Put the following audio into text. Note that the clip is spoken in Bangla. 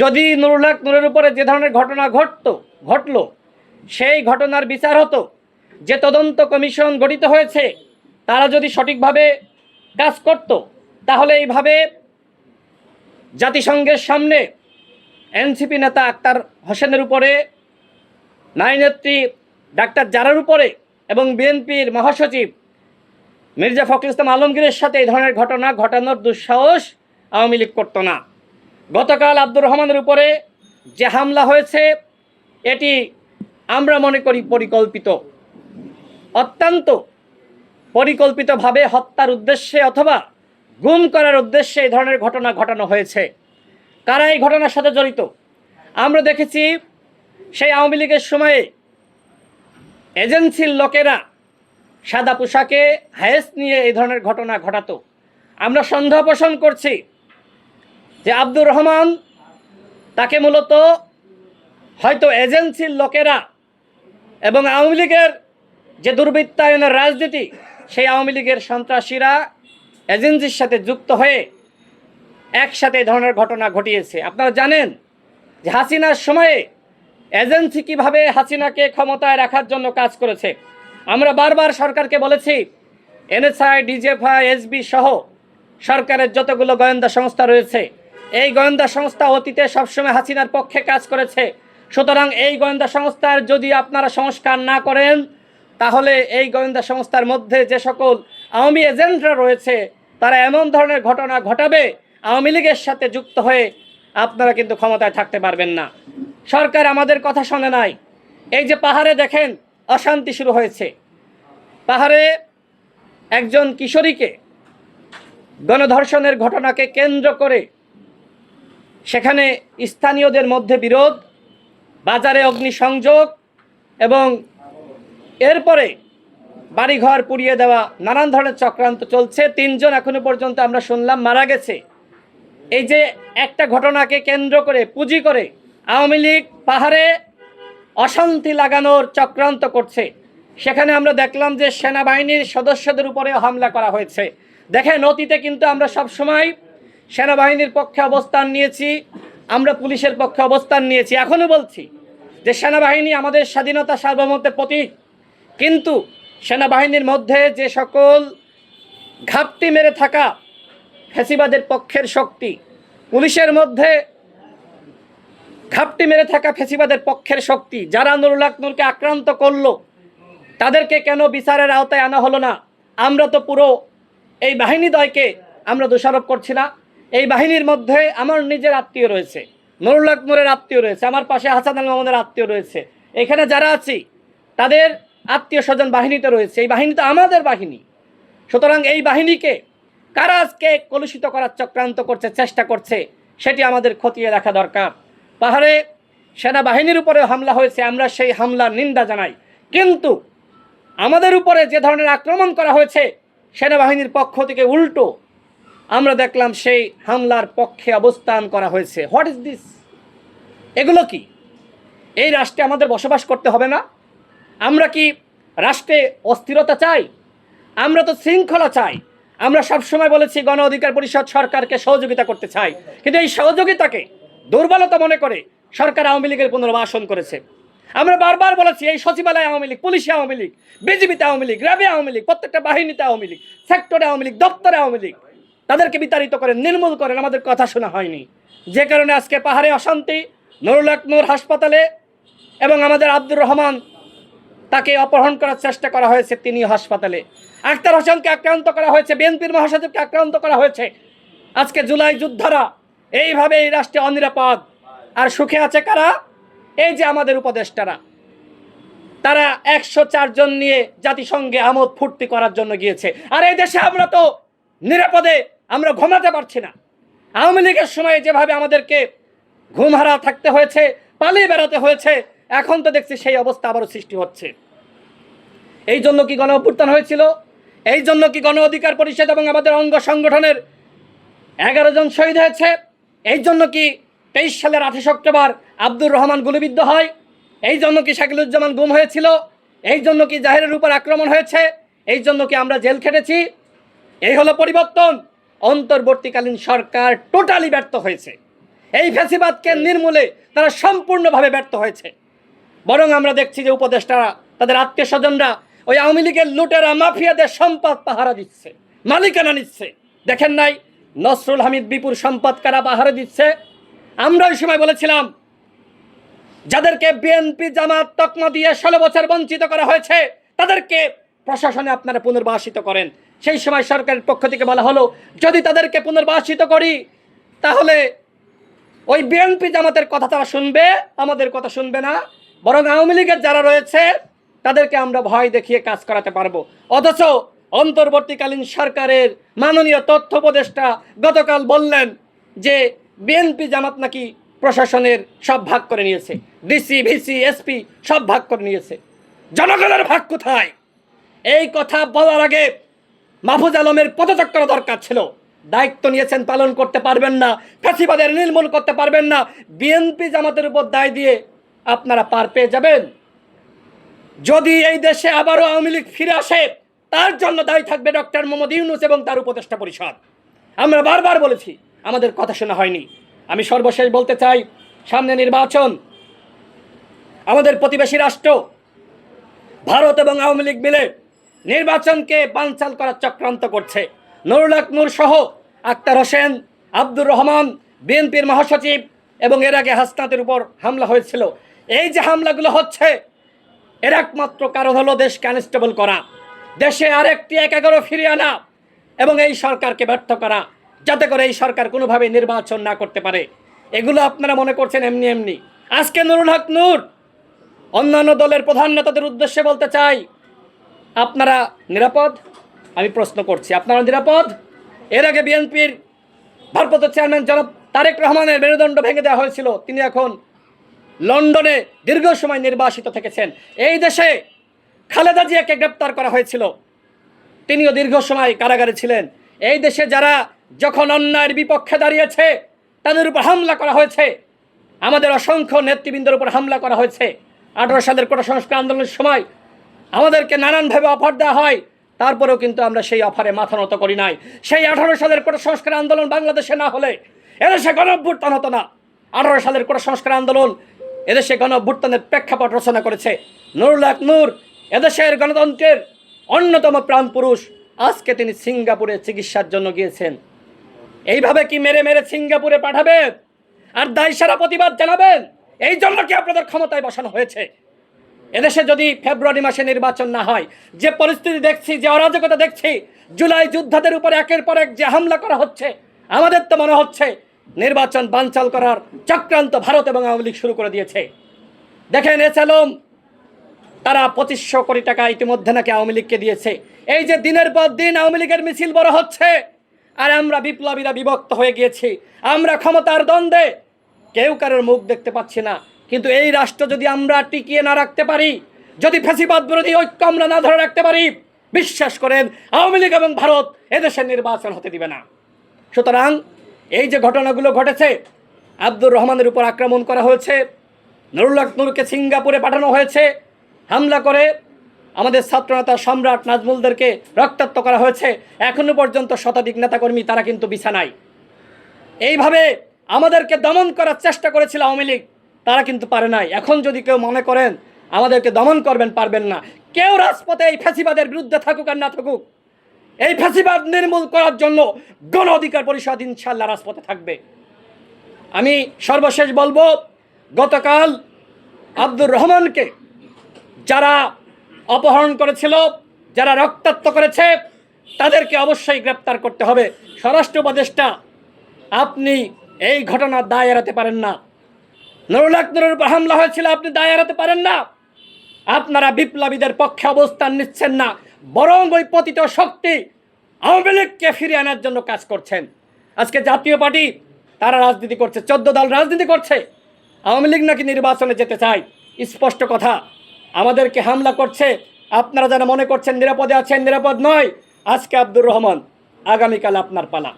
যদি নুরুল হক নূরের উপরে যে ধরনের ঘটনা ঘটত, ঘটল, সেই ঘটনার বিচার হতো, যে তদন্ত কমিশন গঠিত হয়েছে, তারা যদি সঠিকভাবে কাজ করত, তাহলে এইভাবে জাতিসংঘের সামনে এনসিপি নেতা আক্তার হোসেনের উপরে নারীনেত্রী ডাক্তার জারার উপরে এবং বিএনপির মহাসচিব মির্জা ফখরুল ইসলাম আলমগীরের সাথে এই ধরনের ঘটনা ঘটানোর দুঃসাহস আওয়ামী লীগ করতো না। গতকাল আব্দুর রহমানের উপরে যে হামলা হয়েছে, এটি আমরা মনে করি পরিকল্পিত। অত্যন্ত পরিকল্পিতভাবে হত্যার উদ্দেশ্যে অথবা গুম করার উদ্দেশ্যে এই ধরনের ঘটনা ঘটানো হয়েছে। কারা এই ঘটনার সাথে জড়িত? আমরা দেখেছি সেই আওয়ামী লীগের সময়ে এজেন্সির লোকেরা সাদা পোশাকে হায়েস নিয়ে এই ধরনের ঘটনা ঘটাতো। আমরা সন্দেহ পোষণ করছি যে আব্দুর রহমান তাকে মূলত হয়তো এজেন্সির লোকেরা এবং আওয়ামী লীগের যে দুর্বৃত্তায়নের রাজনীতি, সেই আওয়ামী লীগের সন্ত্রাসীরা এজেন্সির সাথে যুক্ত হয়ে একসাথে এই ধরনের ঘটনা ঘটিয়েছে। আপনারা জানেন যে হাসিনার সময়ে এজেন্সি কীভাবে হাসিনাকে ক্ষমতায় রাখার জন্য কাজ করেছে। আমরা বারবার সরকারকে বলেছি, এনএসআই, ডিজেফআই, এসবি সহ সরকারের যতগুলো গোয়েন্দা সংস্থা রয়েছে এই গোয়েন্দা সংস্থা অতীতে সবসময় হাসিনার পক্ষে কাজ করেছে। সুতরাং এই গোয়েন্দা সংস্থার যদি আপনারা সংস্কার না করেন, তাহলে এই গোয়েন্দা সংস্থার মধ্যে যে সকল আওয়ামী এজেন্টরা রয়েছে, তারা এমন ধরনের ঘটনা ঘটাবে, আওয়ামী লীগের সাথে যুক্ত হয়ে আপনারা কিন্তু ক্ষমতায় থাকতে পারবেন না। সরকার আমাদের কথা শোনে নাই। এই যে পাহাড়ে দেখেন, অশান্তি শুরু হয়েছে। পাহাড়ে একজন কিশোরীকে গণধর্ষণের ঘটনাকে কেন্দ্র করে সেখানে স্থানীয়দের মধ্যে বিরোধ, বাজারে অগ্নিসংযোগ এবং এরপরে বাড়িঘর পুড়িয়ে দেওয়া নানান ধরনের চক্রান্ত চলছে। তিনজন এখনও পর্যন্ত আমরা শুনলাম মারা গেছে। এই যে একটা ঘটনাকে কেন্দ্র করে, পুঁজি করে আওয়ামী লীগ পাহাড়ে অশান্তি লাগানোর চক্রান্ত করছে। সেখানে আমরা দেখলাম যে সেনাবাহিনীর সদস্যদের উপরে হামলা করা হয়েছে। দেখেন, অতীতে কিন্তু আমরা সব সময় সেনাবাহিনীর পক্ষে অবস্থান নিয়েছি, আমরা পুলিশের পক্ষে অবস্থান নিয়েছি। এখনও বলছি যে সেনাবাহিনী আমাদের স্বাধীনতা সার্বভৌমত্বের প্রতীক কিন্তু সেনাবাহিনীর মধ্যে যে সকল ঘাপটি মেরে থাকা ফেসিবাদের পক্ষের শক্তি, পুলিশের মধ্যে ঘাপটি মেরে থাকা ফেসিবাদের পক্ষের শক্তি, যারা নুরুল হক নূরকে আক্রান্ত করল, তাদেরকে কেন বিচারের আওতায় আনা হলো না? আমরা তো পুরো এই বাহিনী দয়কে আমরা দোষারোপ করছি না। এই বাহিনীর মধ্যে আমার নিজের আত্মীয় রয়েছে। নুরুল হক নূরের আত্মীয় রয়েছে, আমার পাশে হাসান আল মাহমুদের আত্মীয় রয়েছে। এখানে যারা আছি, তাদের আত্মীয় স্বজন বাহিনীতে রয়েছে। এই বাহিনী তো আমাদের বাহিনী। সুতরাং এই বাহিনীকে কারা আজকে কলুষিত করার চক্রান্ত করছে, চেষ্টা করছে, সেটি আমাদের খতিয়ে দেখা দরকার। পাহাড়ে সেনাবাহিনীর উপরে হামলা হয়েছে, আমরা সেই হামলার নিন্দা জানাই। কিন্তু আমাদের উপরে যে ধরনের আক্রমণ করা হয়েছে, সেনাবাহিনীর পক্ষ থেকে উল্টো আমরা দেখলাম সেই হামলার পক্ষে অবস্থান করা হয়েছে। হোয়াট ইজ দিস এগুলো কি? এই রাষ্ট্রে আমাদের বসবাস করতে হবে না? আমরা কি রাষ্ট্রে অস্থিরতা চাই? আমরা তো শৃঙ্খলা চাই। আমরা সবসময় বলেছি গণ অধিকার পরিষদ সরকারকে সহযোগিতা করতে চাই। কিন্তু এই সহযোগিতাকে দুর্বলতা মনে করে সরকার আওয়ামী লীগের পুনর্বাসন করেছে। আমরা বারবার বলেছি, এই সচিবালয় আওয়ামী লীগ, পুলিশে আওয়ামী লীগ বিজিবিতে আওয়ামী লীগ র্যাবে আওয়ামী লীগ, প্রত্যেকটা বাহিনীতে আওয়ামী লীগ, সেক্টরে আওয়ামী লীগ, দপ্তরে আওয়ামী লীগ। তাদেরকে বিতাড়িত করেন, নির্মূল করেন, আমাদের কথা শোনা হয়নি। যে কারণে আজকে পাহাড়ে অশান্তি, নুরুল হক নূর হাসপাতালে এবং আমাদের আব্দুর রহমান তাকে অপহরণ করার চেষ্টা করা হয়েছে, তিনি হাসপাতালে। আক্তার হোসেনকে আক্রান্ত করা হয়েছে, বিএনপির মহাসচিবকে আক্রান্ত করা হয়েছে। আজকে জুলাই যোদ্ধারা এইভাবে এই রাষ্ট্রে অনিরাপদ। আর সুখে আছে কারা? এই যে আমাদের উপদেষ্টারা। তারা একশো চারজন নিয়ে জাতিসংঘে আমোদ ফুর্তি করার জন্য গিয়েছে। আর এই দেশে আমরা তো নিরাপদে আমরা ঘুমাতে পারছি না। আওয়ামী লীগের সময় যেভাবে আমাদেরকে ঘুমহারা থাকতে হয়েছে, পালিয়ে বেড়াতে হয়েছে, এখন তো দেখছি সেই অবস্থা আবারও সৃষ্টি হচ্ছে। এই জন্য কি গণ অভ্যুত্থান হয়েছিল? এই জন্য কি গণ অধিকার পরিষদ এবং আমাদের অঙ্গ সংগঠনের এগারো জন শহীদ হয়েছে? এই জন্য কি তেইশ সালের আঠাশ অক্টোবর আব্দুর রহমান গুলিবিদ্ধ হয়? এই জন্য কি শাকিলুজ্জামান গুম হয়েছিল? এই জন্য কি জাহেরের উপর আক্রমণ হয়েছে? এই জন্য কি আমরা জেল খেটেছি? এই হলো পরিবর্তন। অন্তর্বর্তীকালীন সরকার টোটালি ব্যর্থ হয়েছে। এই ফ্যাসিবাদকে নির্মূলে তারা সম্পূর্ণভাবে ব্যর্থ হয়েছে। বরং আমরা দেখছি যে উপদেষ্টারা, তাদের আত্মীয় স্বজনরা ওই আওয়ামী লীগের লুটেরা, মাফিয়াদের সম্পদ পাহারা দিচ্ছে, মালিকানা নিচ্ছে। দেখেন নাই, নসরুল হামিদ বিপুর সম্পদ কারা পাহারা দিচ্ছে? আমরা ওই সময় বলেছিলাম, যাদেরকে বিএনপি জামাত তকমা দিয়ে ষোলো বছর বঞ্চিত করা হয়েছে, তাদেরকে প্রশাসনে আপনারা পুনর্বাসিত করেন। সেই সময় সরকারের পক্ষ থেকে বলা হলো, যদি তাদেরকে পুনর্বাসিত করি, তাহলে ওই বিএনপি জামাতের কথা তারা শুনবে, আমাদের কথা শুনবে না। বরং আওয়ামী লীগের যারা রয়েছে, তাদেরকে আমরা ভয় দেখিয়ে কাজ করাতে পারব। অথচ অন্তর্বর্তীকালীন সরকারের মাননীয় তথ্য উপদেষ্টা গতকাল বললেন যে, বিএনপি জামাত নাকি প্রশাসনের সব ভাগ করে নিয়েছে। ডিসি ভিসি এসপি সব ভাগ করে নিয়েছে। জনগণের ভাগ কোথায়? এই কথা বলার আগে মাহফুজ আলমের পদচক্র দরকার ছিল। দায়িত্ব নিয়েছেন, পালন করতে পারবেন না, ফ্যাসিবাদের নির্মূল করতে পারবেন না। বিএনপি জামাতের উপর দায় দিয়ে আপনারা পার পেয়ে যাবেন। যদি এই দেশে আবারও আওয়ামী লীগ ফিরে আসে, তার জন্য দায়ী থাকবে ডক্টর মোহাম্মদ ইউনুস এবং তার উপদেষ্টা পরিষদ। আমরা বারবার বলেছি, আমাদের কথা শোনা হয়নি। আমি সর্বশেষ বলতে চাই, সামনে নির্বাচন, আমাদের প্রতিবেশী রাষ্ট্র, ভারত এবং আওয়ামী লীগ মিলে নির্বাচনকে বানচাল করার চক্রান্ত করছে। নুরুল হক নূর সহ আক্তার হোসেন, আব্দুর রহমান, বিএনপির মহাসচিব এবং এর আগে হাসনাতের উপর হামলা হয়েছিল। এই যে হামলাগুলো হচ্ছে, এর একমাত্র কারণ হলো দেশকে আনস্টেবল করা। দেশে আরেকটি এক এগারো ফিরিয়ে আনা এবং এই সরকারকে ব্যর্থ করা, যাতে করে এই সরকার কোনোভাবে নির্বাচন না করতে পারে। এগুলো আপনারা মনে করছেন এমনি এমনি। আজকে নুরুল হক নূর অন্যান্য দলের প্রধান নেতাদের উদ্দেশ্যে বলতে চাই আপনারা নিরাপদ? আমি প্রশ্ন করছি, আপনারা নিরাপদ? এর আগে বিএনপির ভারপ্রাপ্ত চেয়ারম্যান জনাব তারেক রহমানের মেরুদণ্ড ভেঙে দেওয়া হয়েছিল। তিনি এখন লন্ডনে দীর্ঘ সময় নির্বাসিত থেকেছেন। এই দেশে খালেদা জিয়াকে গ্রেপ্তার করা হয়েছিল। তিনিও দীর্ঘ সময় কারাগারে ছিলেন। এই দেশে যারা যখন অন্যায়ের বিপক্ষে দাঁড়িয়েছে, তাদের উপর হামলা করা হয়েছে। আমাদের অসংখ্য নেতৃবৃন্দের উপর হামলা করা হয়েছে। আঠারো সালের কোটা সংস্কার আন্দোলনের সময় আমাদেরকে নানানভাবে অফার দেওয়া হয়। তারপরেও কিন্তু আমরা সেই অফারে মাথা নত করি নাই। সেই আঠারো সালের কোটা সংস্কার আন্দোলন বাংলাদেশে না হলে এদেশে গণভ্যুত্থান হতো না। আঠারো সালের কোটা সংস্কার আন্দোলন এদেশে গণভ্যুত্থানের প্রেক্ষাপট রচনা করেছে। নুরুল নূর, এদেশের গণতন্ত্রের অন্যতম প্রাণ পুরুষ। আজকে তিনি সিঙ্গাপুরে চিকিৎসার জন্য গিয়েছেন। এইভাবে কি মেরে মেরে সিঙ্গাপুরে পাঠাবেন? আর দায় সারা প্রতিবাদ জানাবেন? এই জন্য কি আপনাদের ক্ষমতায় বসানো হয়েছে? এদেশে যদি ফেব্রুয়ারি মাসে নির্বাচন না হয়, যে পরিস্থিতি দেখছি, যে অরাজকতা দেখছি, জুলাই যোদ্ধাদের উপরে একের পর এক যে হামলা করা হচ্ছে, আমাদের তো মনে হচ্ছে নির্বাচন বানচাল করার চক্রান্ত ভারত এবং আওয়ামী লীগ শুরু করে দিয়েছে। দেখেন এছালম তারা পঁচিশশো কোটি টাকা ইতিমধ্যে নাকি আওয়ামী লীগকে দিয়েছে। এই যে দিনের পর দিন আওয়ামী লীগের মিছিল বড় হচ্ছে, আর আমরা বিপ্লবীরা বিভক্ত হয়ে গিয়েছি। আমরা ক্ষমতার দ্বন্দ্বে কেউ কারোর মুখ দেখতে পাচ্ছি না। কিন্তু এই রাষ্ট্র যদি আমরা টিকিয়ে না রাখতে পারি, যদি ফেসিবাদ বিরোধী ঐক্য আমরা না ধরে রাখতে পারি, বিশ্বাস করেন, আওয়ামী লীগ এবং ভারত এদেশের নির্বাচন হতে দিবে না। সুতরাং এই যে ঘটনাগুলো ঘটেছে, আব্দুর রহমানের উপর আক্রমণ করা হয়েছে, নুরুল হক নূরকে সিঙ্গাপুরে পাঠানো হয়েছে, হামলা করে আমাদের ছাত্রনেতা সম্রাট নাজমুলদেরকে রক্তাক্ত করা হয়েছে, এখনও পর্যন্ত শতাধিক নেতাকর্মী তারা কিন্তু বিছানায়। এইভাবে আমাদেরকে দমন করার চেষ্টা করেছিল আওয়ামী লীগ। তারা কিন্তু পারে নাই। এখন যদি কেউ মনে করেন, আমাদেরকে দমন করবেন, পারবেন না। কেউ রাজপথে এই ফ্যাসিবাদের বিরুদ্ধে থাকুক আর না থাকুক, এই ফ্যাসিবাদ নির্মূল করার জন্য গণ অধিকার পরিষদ ইনশাল্লাহ রাজপথে থাকবে। আমি সর্বশেষ বলব, গতকাল আব্দুর রহমানকে যারা অপহরণ করেছিল, যারা রক্তাক্ত করেছে, তাদেরকে অবশ্যই গ্রেপ্তার করতে হবে। স্বরাষ্ট্র উপদেষ্টা, আপনি এই ঘটনার দায় এড়াতে পারেন না। নুরুল আকবরের উপর হামলা হয়েছিল, আপনি দায় এড়াতে পারেন না। আপনারা বিপ্লবীদের পক্ষে অবস্থান নিচ্ছেন না, বরং ওই পতিত শক্তি আওয়ামী লীগকে ফিরিয়ে আনার জন্য কাজ করছেন। আজকে জাতীয় পার্টি, তারা রাজনীতি করছে, চোদ্দ দল রাজনীতি করছে। আওয়ামী লীগ নাকি নির্বাচনে যেতে চায়? স্পষ্ট কথা, আমাদেরকে হামলা করছে। আপনারা যারা মনে করছেন, নিরাপদে আছেন, নিরাপদ নয়। আজকে আব্দুর রহমান, আগামীকাল আপনার পালা।